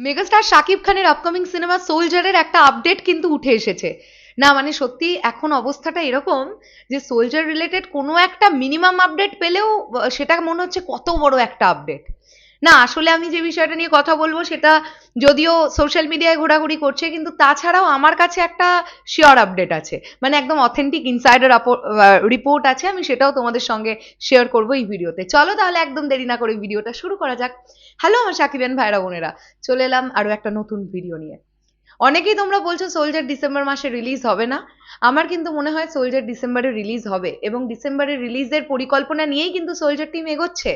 Megastar Shakib খানের upcoming cinema সোলজারের একটা update কিন্তু উঠে এসেছে। না মানে সত্যি এখন অবস্থাটা এরকম যে সোলজার রিলেটেড কোনো একটা মিনিমাম আপডেট পেলেও, সেটা মনে হচ্ছে কত বড় একটা আপডেট না, আসলে আমি যে বিষয়টা নিয়ে কথা বলব সেটা যদিও সোশ্যাল মিডিয়ায় ঘোরাঘুরি করছে, কিন্তু তাছাড়াও আমার কাছে একটা শিওর আপডেট আছে। মানে একদম অথেন্টিক ইনসাইডার রিপোর্ট আছে, আমি সেটাও তোমাদের সঙ্গে শেয়ার করব এই ভিডিওতে। চলো তাহলে একদম দেরি না করে ভিডিওটা শুরু করা যাক। হ্যালো আমার সাকিবেন ভাইরা বোনেরা। চলে এলাম আরও একটা নতুন ভিডিও নিয়ে। অনেকেই তোমরা বলছো সোলজার ডিসেম্বর মাসে রিলিজ হবে না। আমার কিন্তু মনে হয় সোলজার ডিসেম্বরে রিলিজ হবে এবং ডিসেম্বরে রিলিজের পরিকল্পনা নিয়েই কিন্তু সোলজার টিম এগোচ্ছে।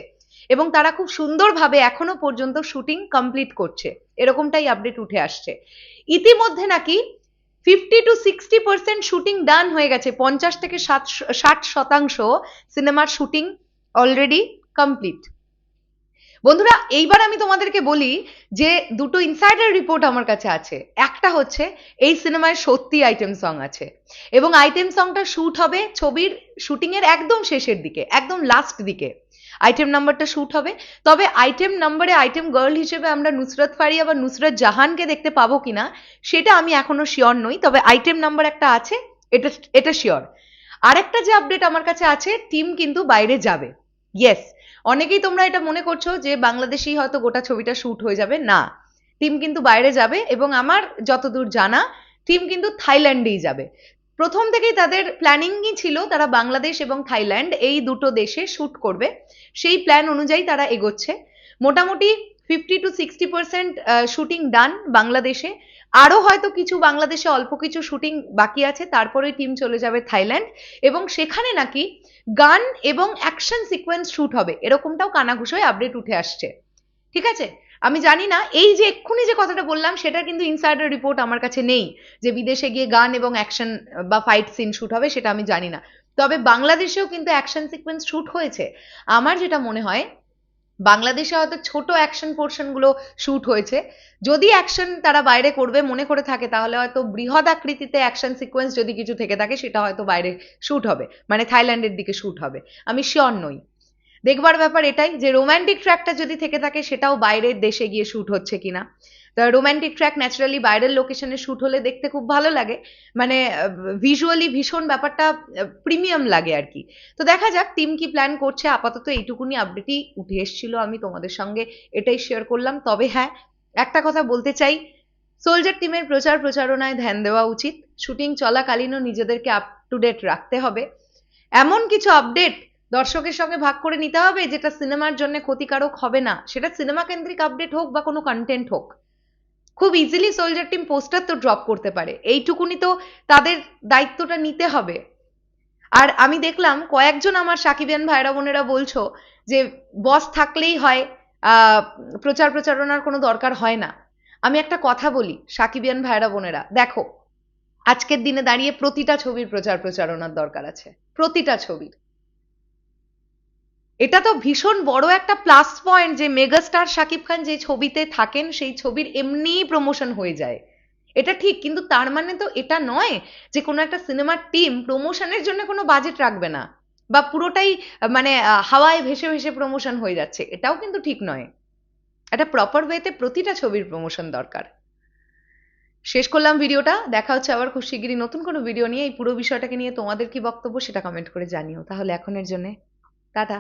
এবং তারা খুব সুন্দরভাবে এখনও পর্যন্ত শুটিং কমপ্লিট করছে। এরকমটাই আপডেট উঠে আসছে। ইতিমধ্যে নাকি fifty to sixty percent shooting done হয়ে গেছে। পঞ্চাশ থেকে ষাট ষাট শতাংশ সিনেমার শুটিং অলরেডি কমপ্লিট বন্ধুরা, এইবার আমি তোমাদেরকে বলি যে দুটো ইনসাইডার রিপোর্ট আমার কাছে আছে। একটা হচ্ছে, এই সিনেমায় সত্যি আইটেম সং আছে। এবং আইটেম সংটা শুট হবে ছবির শুটিং এর একদম শেষের দিকে, একদম লাস্ট দিকে। আইটেম নাম্বারটা শ্যুট হবে। তবে আইটেম নাম্বারে আইটেম গার্ল হিসেবে আমরা নুসরত ফারিয়া বা নুসরত জাহানকে দেখতে পাবো কিনা, সেটা আমি এখনও শিওর নই। তবে আইটেম নাম্বার একটা আছে, এটা এটা শিওর আরেকটা যে আপডেট আমার কাছে আছে টিম কিন্তু বাইরে যাবে। ইয়েস অনেকেই তোমরা এটা মনে করছ যে বাংলাদেশেই হয়তো গোটা ছবিটা শ্যুট হয়ে যাবে। না। টিম কিন্তু বাইরে যাবে এবং আমার যতদূর জানা টিম কিন্তু থাইল্যান্ডেই যাবে। প্রথম থেকেই তাদের প্ল্যানিংই ছিল তারা বাংলাদেশ এবং থাইল্যান্ড এই দুটো দেশে শ্যুট করবে। সেই প্ল্যান অনুযায়ী তারা এগোচ্ছে। মোটামুটি fifty to sixty percent shooting done বাংলাদেশে আরও হয়তো কিছু বাংলাদেশে অল্প কিছু শুটিং বাকি আছে, তারপরে টিম চলে যাবে থাইল্যান্ড এবং সেখানে নাকি গান এবং অ্যাকশন সিকোয়েন্স শ্যুট হবে, এরকমটাও কানাঘুষোয় আপডেট উঠে আসছে। ঠিক আছে? আমি জানি না, এই যে এক্ষুনি যে কথাটা বললাম সেটা কিন্তু ইনসাইডার রিপোর্ট আমার কাছে নেই, যে বিদেশে গিয়ে গান এবং অ্যাকশন বা ফাইট সিন শ্যুট হবে, সেটা আমি জানি না। তবে বাংলাদেশেও কিন্তু অ্যাকশন সিকোয়েন্স শুট হয়েছে। আমার যেটা মনে হয় বাংলাদেশে হয়তো ছোট অ্যাকশন পোর্শনগুলো শুট হয়েছে। যদি অ্যাকশন তারা বাইরে করবে, মনে করে থাকে, তাহলে হয়তো বৃহৎ আকৃতিতে অ্যাকশন সিকোয়েন্স যদি কিছু থেকে থাকে, সেটা হয়তো বাইরে শুট হবে মানে থাইল্যান্ডের দিকে শুট হবে। আমি শিওর নই। দেখবার ব্যাপার এটাই যে রোম্যান্টিক ট্র্যাকটা যদি থেকে থাকে, সেটাও বাইরের দেশে গিয়ে শ্যুট হচ্ছে কিনা। তা রোম্যান্টিক ট্র্যাক ন্যাচারালি বাইরের লোকেশনে শ্যুট হলে দেখতে খুব ভালো লাগে। মানে ভিজুয়ালি ভীষণ ব্যাপারটা প্রিমিয়াম লাগে আর কি। তো দেখা যাক টিম কি প্ল্যান করছে। আপাতত এইটুকুনি আপডেটই উঠে এসেছিল আমি তোমাদের সঙ্গে। এটাই শেয়ার করলাম। তবে হ্যাঁ একটা কথা বলতে চাই। সোলজার টিমের প্রচার প্রচারণায় ধ্যান দেওয়া উচিত। শুটিং চলাকালীনও নিজেদেরকে আপ টু ডেট রাখতে হবে। এমন কিছু আপডেট দর্শকের সঙ্গে ভাগ করে নিতে হবে যেটা সিনেমার জন্য ক্ষতিকারক হবে না। সেটা সিনেমা কেন্দ্রিক আপডেট হোক বা কোনো কন্টেন্ট হোক। খুব ইজিলি সোলজার টিম পোস্টার তো ড্রপ করতে পারে। এইটুকুনি তো তাদের দায়িত্বটা নিতে হবে। আর আমি দেখলাম কয়েকজন আমার সাকিবিয়ান ভাইরা বোনেরা বলছো যে বস থাকলেই হয় প্রচার প্রচারণার কোনো দরকার হয় না। আমি একটা কথা বলি সাকিবিয়ান ভাইরা বোনেরা। দেখো, আজকের দিনে দাঁড়িয়ে প্রতিটা ছবির প্রচার প্রচারণার দরকার আছে। প্রতিটা ছবির। এটা তো ভীষণ বড় একটা প্লাস পয়েন্ট যে মেগাস্টার শাকিব খান যে ছবিতে থাকেন, সেই ছবির এমনিই প্রমোশন হয়ে যায়। এটা ঠিক, কিন্তু তার মানে তো এটা নয় যে কোনো একটা সিনেমার টিম প্রমোশনের জন্য কোনো বাজেট রাখবে না। বা পুরোটাই মানে হাওয়ায় ভেসে ভেসে প্রমোশন হয়ে যাচ্ছে, এটাও কিন্তু ঠিক নয়। একটা প্রপার ওয়েতে প্রতিটা ছবির প্রমোশন দরকার। শেষ করলাম ভিডিওটা, দেখা হচ্ছে আবার খুব শিগগিরই নতুন কোনো ভিডিও নিয়ে। এই পুরো বিষয়টাকে নিয়ে তোমাদের কি বক্তব্য সেটা কমেন্ট করে জানিও। তাহলে এখনের জন্যে, টাটা।